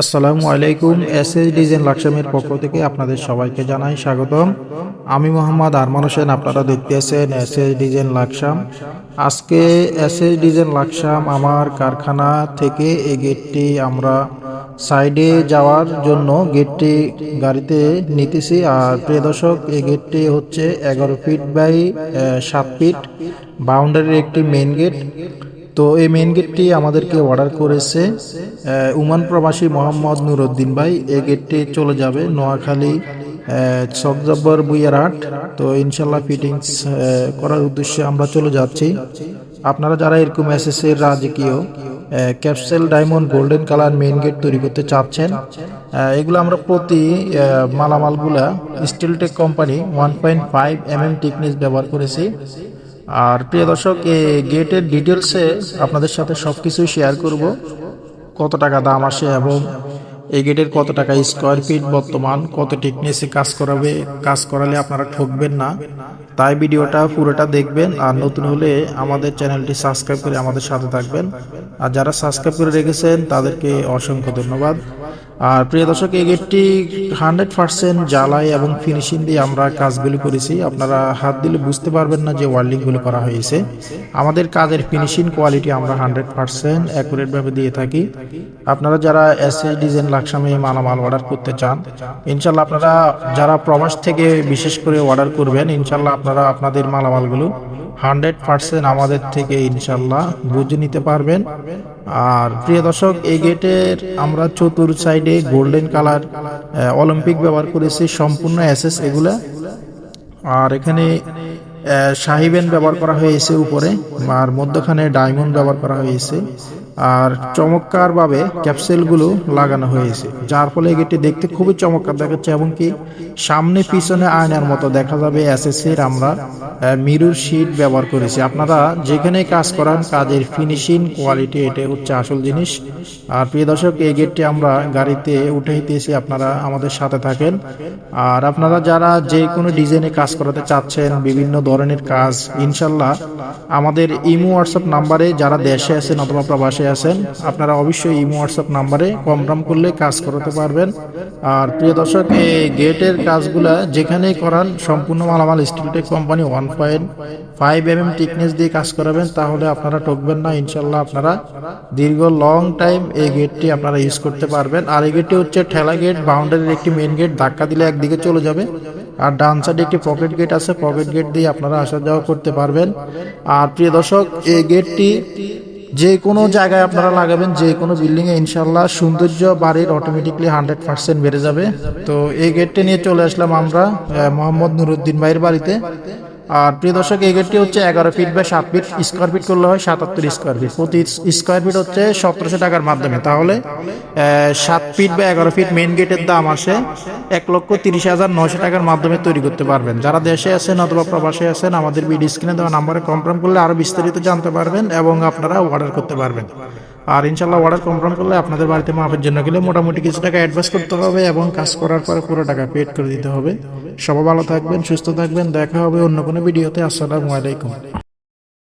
আসসালামু আলাইকুম S S design লাকসামের পক্ষ থেকে আপনাদের সবাইকে জানাই স্বাগতম। আমি মোহাম্মদ আরমান হোসেন, আপনারা দেখতে আছেন এস এস ডিজাইন লাকসাম। আজকে এস এস ডিজাইন লাকসাম আমার কারখানা থেকে এই গেটটি আমরা সাইডে যাওয়ার জন্য গেটটি গাড়িতে নিতেছি। আর প্রিয় দর্শক এই গেটটি হচ্ছে এগারো ফিট বাই সাত ফিট। বাউন্ডারির একটি মেন গেট তো এই মেইন গেটটি আমাদেরকে অর্ডার করেছে উমান প্রবাসী মোহাম্মদ নুরুদ্দিন ভাই। এই গেটটি চলে যাবে নোয়াখালী সবজব্বর বুইয়ারহাট। তো ইনশাল্লাহ ফিটিংস করার উদ্দেশ্যে আমরা চলে যাচ্ছি। আপনারা যারা এরকম এস এর রাজকীয় capsule diamond golden colour main gate তৈরি করতে চাচ্ছেন এগুলো আমরা প্রতি মালামালগুলা Steeltech company one point five M M thickness ব্যবহার করেছি। আর প্রিয় দর্শক, এই গেটের ডিটেলসে আপনাদের সাথে সব কিছুই শেয়ার করব। কত টাকা দাম আসে এবং এই গেটের কত টাকা স্কোয়ার ফিট বর্তমান, কত টেকনিসে কাজ করাবে, কাজ করালে আপনারা ঠকবেন না। তাই ভিডিওটা পুরোটা দেখবেন, আর নতুন হলে আমাদের চ্যানেলটি সাবস্ক্রাইব করে আমাদের সাথে থাকবেন। আর যারা সাবস্ক্রাইব করে রেখেছেন, তাদেরকে অসংখ্য ধন্যবাদ। আর প্রিয় দর্শক, এই গেটটি হান্ড্রেড পার্সেন্ট জ্বালাই এবং ফিনিশিং দিয়ে আমরা কাজগুলি করেছি। আপনারা হাত দিলে বুঝতে পারবেন না যে ওয়ার্ল্ডিংগুলো করা হয়েছে। আমাদের কাজের ফিনিশিং কোয়ালিটি আমরা হান্ড্রেড পার্সেন্ট অ্যাকুরেটভাবে দিয়ে থাকি। আপনারা যারা এস এস ডিজাইন লাকসামে মালামাল অর্ডার করতে চান ইনশাল্লাহ আপনারা যারা প্রবাস থেকে বিশেষ করে অর্ডার করবেন ইনশাল্লাহ আপনারা আপনাদের মালামালগুলো হান্ড্রেড পার্সেন্ট আমাদের থেকে ইনশাল্লাহ বুঝে নিতে পারবেন। আর প্রিয় দর্শক, এই গেটের আমরা চতুর সাইডে গোল্ডেন কালার অলিম্পিক ব্যবহার করেছি, সম্পূর্ণ অ্যাসেস এগুলা। আর এখানে শাহিবেন ব্যবহার করা হয়েছে উপরে, আর মধ্যখানে ডায়মন্ড ব্যবহার করা হয়েছে। আর চমৎকারভাবে ক্যাপসেলগুলো লাগানো হয়েছে। যার ফলে গেটটি দেখতে খুবই চমৎকার দেখাচ্ছে এবং কি সামনে পিছনে আয়নার মতো দেখা যাবে এসএসসির আমরা মিরুর শিট ব্যবহার করেছি। আপনারা যেখানে কাজ করান, কাজের ফিনিশিং কোয়ালিটি এটা হচ্ছে আসল জিনিস। আর প্রিয় দর্শক, এই গেটটি আমরা গাড়িতে উঠে দিয়েছি, আপনারা আমাদের সাথে থাকেন। আর আপনারা যারা যে কোনো ডিজাইনে কাজ করাতে চাচ্ছেন, বিভিন্ন ধরনের কাজ, ইনশাল্লাহ আমাদের ইমো হোয়াটসঅ্যাপ নাম্বারে যারা দেশে আছেন অথবা প্রবাসে আছেন, আপনারা অবশ্যই ইমো হোয়াটসঅ্যাপ নাম্বারে কমপ্রাম করলে কাজ করাতে পারবেন। আর প্রিয় দর্শক, এই গেটের কাজগুলা যেখানেই করান, সম্পূর্ণ মালামাল Steeltech company one point five M M thickness দিয়ে কাজ করাবেন, তাহলে আপনারা ঠকবেন না। ইনশাল্লাহ আপনারা দীর্ঘ লং টাইম এই গেটটি আপনারা ইউজ করতে পারবেন। আর এই গেটটি হচ্ছে ঠেলা গেট বাউন্ডারির একটি মেন গেট ধাক্কা দিলে একদিকে চলে যাবে। আর ডান সাইডে একটি পকেট গেট আছে পকেট গেট দিয়ে আপনারা আসা যাওয়া করতে পারবেন। আর প্রিয় দর্শক, এই গেটটি যে কোনো জায়গায় আপনারা লাগাবেন, যে কোনো বিল্ডিংয়ে ইনশাল্লাহ সৌন্দর্য বাড়ির অটোমেটিকলি হান্ড্রেড পার্সেন্ট বেড়ে যাবে। তো এই গেটটা নিয়ে চলে আসলাম আমরা মোহাম্মদ নুরুদ্দিন ভাইয়ের বাড়িতে। আর প্রিয় দর্শক, এই গেটটি হচ্ছে এগারো ফিট বা সাত ফিট স্কোয়ার ফিট করলে হয় সাতাত্তর স্কোয়ার ফিট প্রতি স্কোয়ার ফিট হচ্ছে সতেরোশো টাকার মাধ্যমে। তাহলে সাত ফিট বা এগারো ফিট মেন গেটের দাম আসে এক লক্ষ তিরিশ হাজার নশো টাকার মাধ্যমে তৈরি করতে পারবেন। যারা দেশে আছেন অথবা প্রবাসে আছেন, আমাদের বিডি স্ক্রিনে দেওয়া নাম্বারে কনফার্ম করলে আরও বিস্তারিত জানতে পারবেন এবং আপনারা অর্ডার করতে পারবেন। আর ইনশাল্লাহ অর্ডার কনফার্ম করলে আপনাদের বাড়িতে মাপের জন্য গেলে মোটামুটি কিছু টাকা অ্যাডভান্স করতে হবে এবং কাজ করার পরে পুরো টাকা পেড করে দিতে হবে। সবাই ভালো থাকবেন সুস্থ থাকবেন দেখা হবে অন্য কোনো ভিডিওতে আসসালামু আলাইকুম।